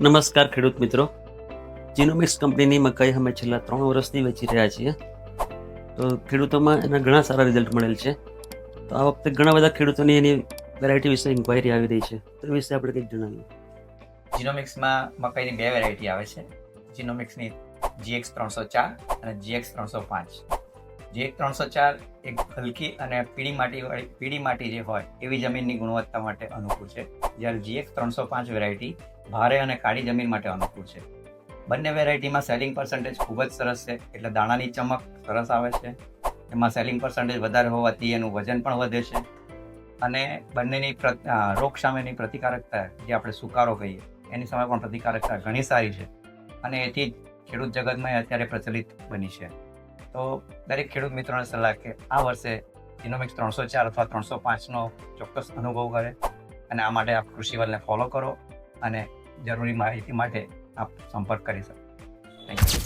નમસ્કાર ખેડૂત મિત્રો. જીનોમિક્સ કંપનીની મકાઈ અમે છેલ્લા ત્રણ વર્ષથી વેચી રહ્યા છીએ. તો ખેડૂતોમાં એના ઘણા સારા રિઝલ્ટ મળેલ છે. તો આ વખતે ઘણા બધા ખેડૂતોની એની વેરાયટી વિશે ઇન્ક્વાયરી આવી રહી છે. તો એ વિશે આપણે કંઈક જણાવીએ. જીનોમિક્સમાં મકાઈની બે વેરાયટી આવે છે. જીનોમિક્સની જીએક્સ ત્રણસો ચાર અને જીએક્સ ત્રણસો પાંચ. જીએક્સ ત્રણસો ચાર એક હલકી અને પીળી માટી વાળી પીળી માટી જે હોય, એવી જમીનની ગુણવત્તા માટે અનુકૂળ છે. જ્યારે જીએક્સ ત્રણસો પાંચ વેરાયટી ભારે અને કાળી જમીન માટે અનુકૂળ છે. બંને વેરાયટીમાં સેલિંગ પર્સન્ટેજ ખૂબ જ સરસ છે, એટલે દાણાની ચમક સરસ આવે છે. એમાં સેલિંગ પર્સન્ટેજ વધારે હોવાથી એનું વજન પણ વધે છે. અને બંનેની રોગ સામેની પ્રતિકારકતા જે આપણે સુકારો કહીએ, એની સામે પણ પ્રતિકારકતા ઘણી સારી છે. અને એથી જ ખેડૂત જગતમાં અત્યારે પ્રચલિત બની છે. તો દરેક ખેડૂત મિત્રોને સલાહ કે આ વર્ષે ઇનોમિક્સ ત્રણસો ચાર અથવા ત્રણસો પાંચનો ચોક્કસ અનુભવ કરે અને આ માટે આપ કૃષિવલને ફોલો કરો અને જરૂરી માહિતી માટે આપ સંપર્ક કરી શકો. Thank you